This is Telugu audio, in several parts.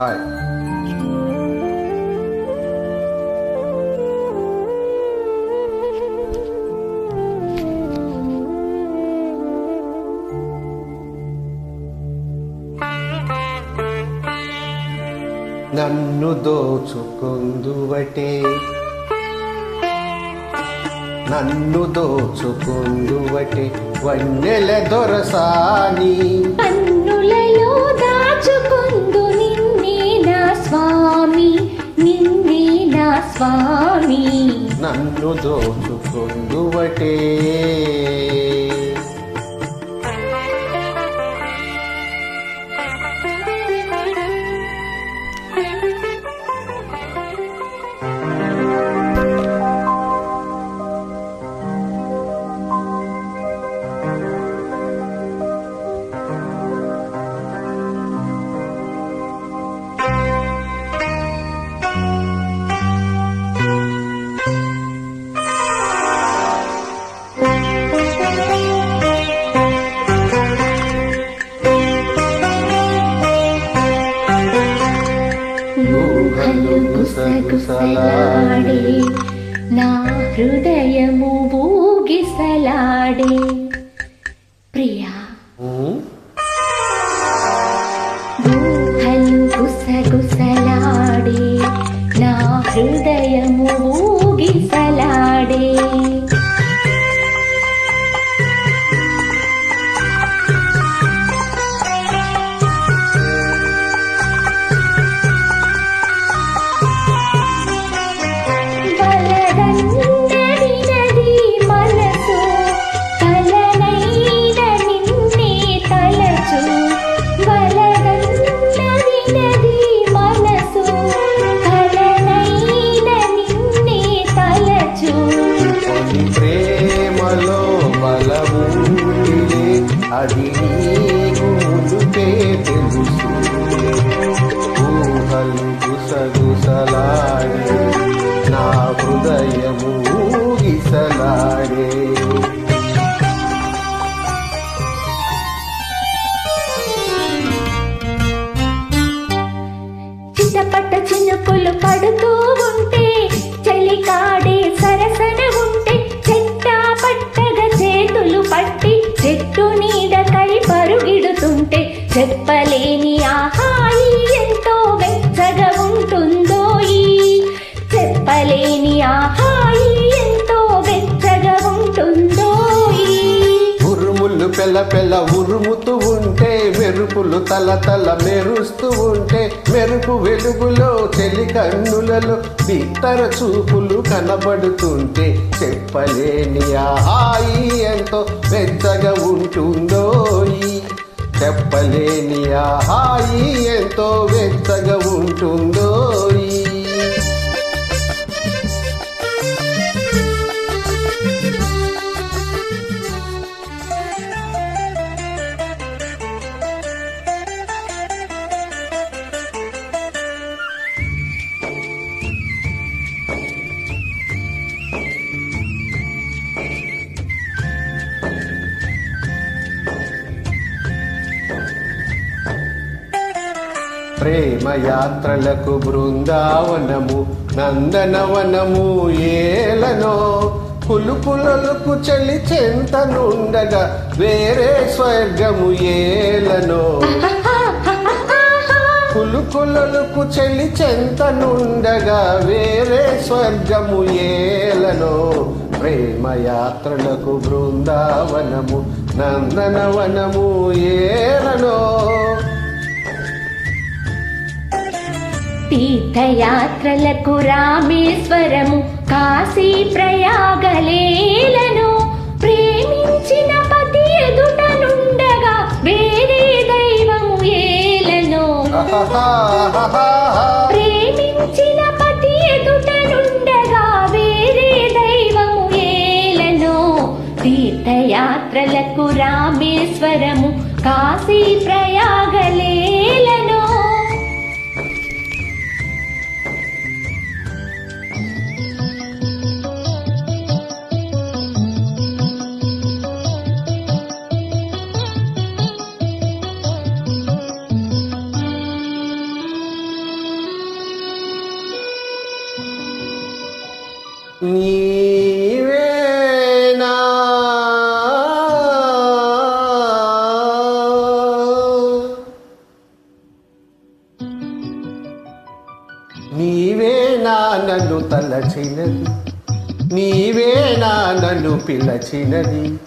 హాయ్ నన్ను దోచుకుందువటే నన్ను దోచుకుందువటే వన్నెల దొరసాని. కన్నులలో దాచుకుందు స్వామి నన్ను దోచుకుందువటే గుసగుసలాడే నా హృదయము ఊగిసలాడే. ప్రియా ఉమ్, ఊహలు గుసగుసలాడే నా హృదయము ఊగిసలాడే చెప్పలేని ఆహాయి ఎంతో వెచ్చగా ఉంటుందో ఈ. చెప్పలేని ఆహాయి ఎంతో వెచ్చగా ఉంటుందో ఉరుములు పెళ్ళ పెళ్ళ ఉరుముతూ ఉంటే మెరుపులు తల తల మెరుస్తూ ఉంటే మెరుపు వెలుగులో చెలి కన్నులలో బిత్తర చూపులు కనబడుతుంటే చెప్పలేని ఆహాయి హాయి ఎంతో వెచ్చగా ఉంటుందో ఈ చెప్పలేని ప్రేమ యాత్రలకు బృందావనము నందనవనము ఏలనో పులుపులకు చలి చెంతనుండగా వేరే స్వర్గము ఏలనో. కులుకులకు చెలి చెంతనుండగా వేరే స్వర్గము ఏలనో. ప్రేమ యాత్రలకు బృందావనము నందనవనము ఏలనో. తీర్థయాత్రలకు రామేశ్వరము కాశీ ప్రయాగలేలను ప్రేమించిన పతి ఎదుటనుండగా వేరే దైవము ఏలను. ప్రేమించిన పతి ఎదుటనుండగా వేరే దైవము ఏలను. తీర్థయాత్రలకు రామేశ్వరము కాశీ ప్రయాగలేలను నీవేనా నీవేనా నన్ను తలచినది. నీవేనా నన్ను పిలచినది.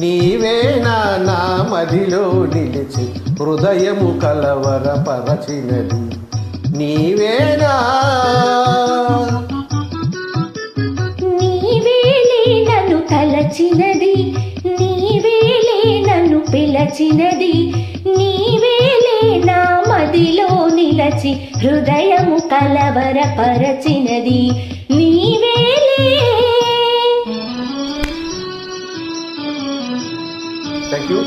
నీవేనా నా మదిలో నిలిచి హృదయము కలవరపరచినది. నీవేనా తలచినది నీవేలే నన్ను పిలచినది నీవేలే నా మదిలో నిలచి హృదయము కలవరపరచినది నీవేలే. Thank you